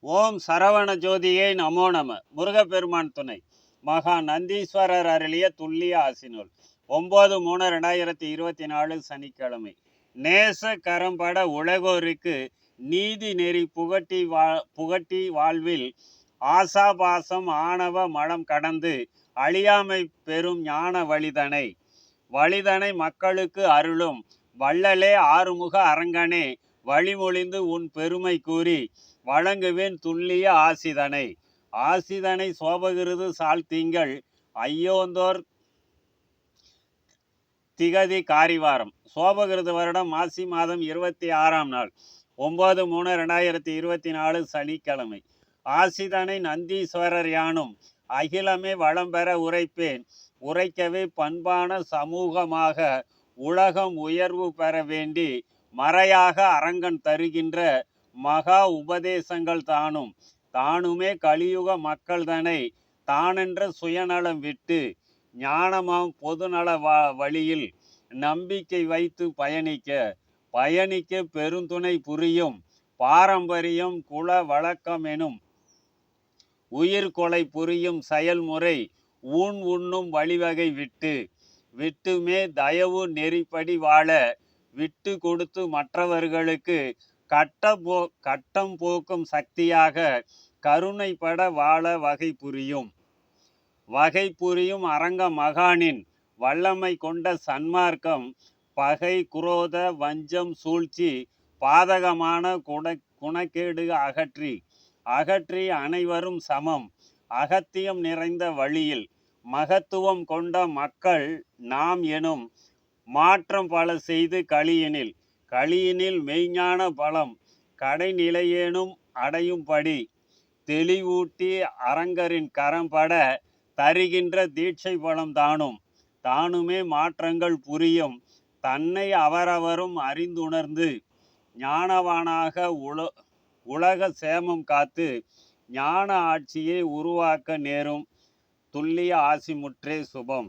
ஓம் சரவண ஜோதியை நமோ நம. முருகப்பெருமான் துணை. மகா நந்தீஸ்வரர் அருளிய துல்லிய ஆசினுள் ஒம்பது மூணு ரெண்டாயிரத்தி இருபத்தி நாலு சனிக்கிழமை. நேச கரம்பட உலகோருக்கு நீதி நெறி புகட்டி வா புகட்டி வாழ்வில் ஆசாபாசம் ஆணவ மலம் கடந்து அழியாமை பெறும் ஞான வழிதனை. வழிதனை மக்களுக்கு அருளும். வள்ளலே ஆறுமுக அரங்கனே. வழிமொழிந்து உன் பெருமை கூறி வழங்குவேன் துல்லிய ஆசிதனை. ஆசிதனை சோபகிருது சால்தீங்கள் ஐயோந்தோர் திகதி காரிவாரம். சோபகிருது வருடம் மாசி மாதம் இருபத்தி ஆறாம் நாள். ஒன்பது மூணு ரெண்டாயிரத்தி இருபத்தி நாலு சனிக்கிழமை. ஆசிதனை நந்தீஸ்வரர் யானும் அகிலமே வளம் பெற உரைப்பேன். உரைக்கவே பண்பான சமூகமாக உலகம் உயர்வு பெற வேண்டி மறையாக அரங்கன் தருகின்ற மகா உபதேசங்கள் தானும். தானுமே கலியுக மக்கள்தனை தானென்ற சுயநலம் விட்டு ஞானமாம் பொதுநல வ வழியில் நம்பிக்கை வைத்து பயணிக்க பயணிக்க பெருந்துணை புரியும். பாரம்பரியம் குல வழக்கம் எனும் உயிர் கொலை புரியும் செயல்முறை ஊன் உண்ணும் வழிவகை விட்டு விட்டுமே தயவு நெறிப்படி வாழ விட்டு கொடுத்து மற்றவர்களுக்கு கட்ட போ கட்டம் போக்கும் சக்தியாக கருணைப்பட வாழ வகை புரியும். வகை புரியும் அரங்க மகானின் வல்லமை கொண்ட சன்மார்க்கம் பகை குரோத வஞ்சம் சூழ்ச்சி பாதகமான குண குணக்கேடு அகற்றி அகற்றி அனைவரும் சமம். அகத்தியம் நிறைந்த வழியில் மகத்துவம் கொண்ட மக்கள் நாம் எனும் மாற்றம் பல செய்து களியினில். களியினில் மெய்ஞான பலம். கடைநிலையேனும் அடையும்படி தெளிவூட்டி அரங்கரின் கரம்பட தருகின்ற தீட்சை பலம் தானும். தானுமே மாற்றங்கள் புரியும். தன்னை அவரவரும் அறிந்துணர்ந்து ஞானவானாக உல உலக சேமம் காத்து ஞான ஆட்சியை உருவாக்க நேரும். துல்லிய ஆசிமுற்றே சுபம்.